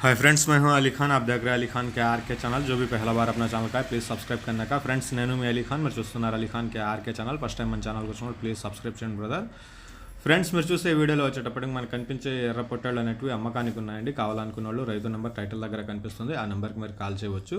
Hi friends मैं हूं अली खान आप देख रहे हैं अली खान के आर के ఛానల్ जो भी पहला बार अपना ఛానల్ का है ప్లీజ్ సబ్స్క్రైబ్ करने का ఫ్రెండ్స్ నేను మీ అలీ ఖాన్ మీరు చూస్తున్నారు Ali Khan K RK channel first time మన ఛానల్కి వచ్చినప్పుడు ప్లీజ్ సబ్స్క్రైబ్ చేయండి బ్రదర్ ఫ్రెండ్స్ మీరు చూసే వీడియోలో వచ్చేటప్పటికి మనకు కనిపించే ఎర్ర పొట్టాళ్ళు అనేటివి అమ్మకానికి ఉన్నాయండి కావాలనుకున్న వాళ్ళు రైతు నెంబర్ టైటిల్ దగ్గర కనిపిస్తుంది ఆ నెంబర్కి మీరు కాల్ చేయవచ్చు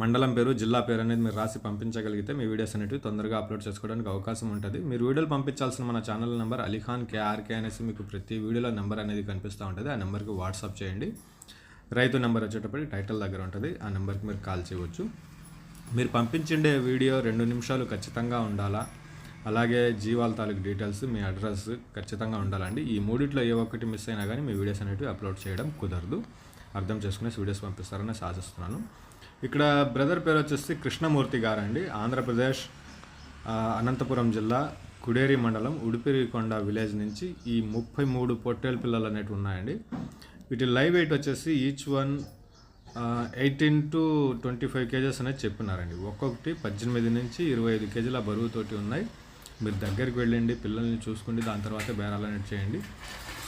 మండలం పేరు జిల్లా పేరు అనేది మీరు రాసి పంపించగలిగితే మీ వీడియోస్ అనేవి తొందరగా అప్లోడ్ చేసుకోవడానికి అవకాశం ఉంటుంది. మీరు వీడియోలు పంపించాల్సిన మన ఛానల్ నెంబర్ అలీఖాన్ కేఆర్కే అనేసి మీకు ప్రతి వీడియోలో నెంబర్ అనేది కనిపిస్తూ ఉంటుంది. ఆ నెంబర్కి వాట్సాప్ చేయండి. రైతు నెంబర్ వచ్చేటప్పటికి టైటిల్ దగ్గర ఉంటుంది. ఆ నెంబర్కి మీరు కాల్ చేయవచ్చు. మీరు పంపించిండే వీడియో రెండు నిమిషాలు ఖచ్చితంగా ఉండాలా? అలాగే జీవాల తాలూకు డీటెయిల్స్ మీ అడ్రస్ ఖచ్చితంగా ఉండాలండి ఈ మూడిట్లో ఏ ఒక్కటి మిస్ అయినా కానీ మీ వీడియోస్ అనేవి అప్లోడ్ చేయడం కుదరదు. అర్థం చేసుకునేసి వీడియోస్ పంపిస్తారని ఆశిస్తున్నాను ఇక్కడ బ్రదర్ పేరు వచ్చేసి కృష్ణమూర్తి గారండి. ఆంధ్రప్రదేశ్ అనంతపురం జిల్లా కుడేరి మండలం ఉడిపిరికొండ విలేజ్ నుంచి ఈ ముప్పై మూడు పొట్టేలు పిల్లలు అనేవి ఉన్నాయండి. వీటి లైవ్ వెయిట్ వచ్చేసి each one eighteen to twenty five kgs అనేది చెప్పినారండి. ఒక్కొక్కటి పద్దెనిమిది నుంచి ఇరవై ఐదు కేజీల బరువుతోటి ఉన్నాయి. మీరు దగ్గరికి వెళ్ళండి పిల్లల్ని చూసుకోండి దాని తర్వాత బేరాలు అనేది చేయండి.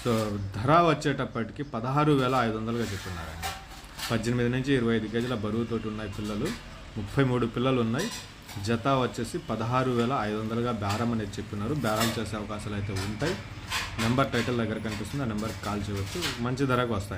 సో ధర వచ్చేటప్పటికి పదహారు వేల ఐదు వందలుగా చెప్తున్నారండి. పద్దెనిమిది నుంచి ఇరవై ఐదు కేజీల బరువుతోటి ఉన్నాయి పిల్లలు. ముప్పై మూడు పిల్లలు ఉన్నాయి. జత వచ్చేసి పదహారు వేల ఐదు వందలుగా బేరం అనేది చెప్పినారు. బేరం చేసే అవకాశాలు అయితే ఉంటాయి. నెంబర్ టైటిల్ దగ్గర కనిపిస్తుంది. ఆ నెంబర్కి కాల్ చేయవచ్చు. మంచి ధరకు వస్తాయి.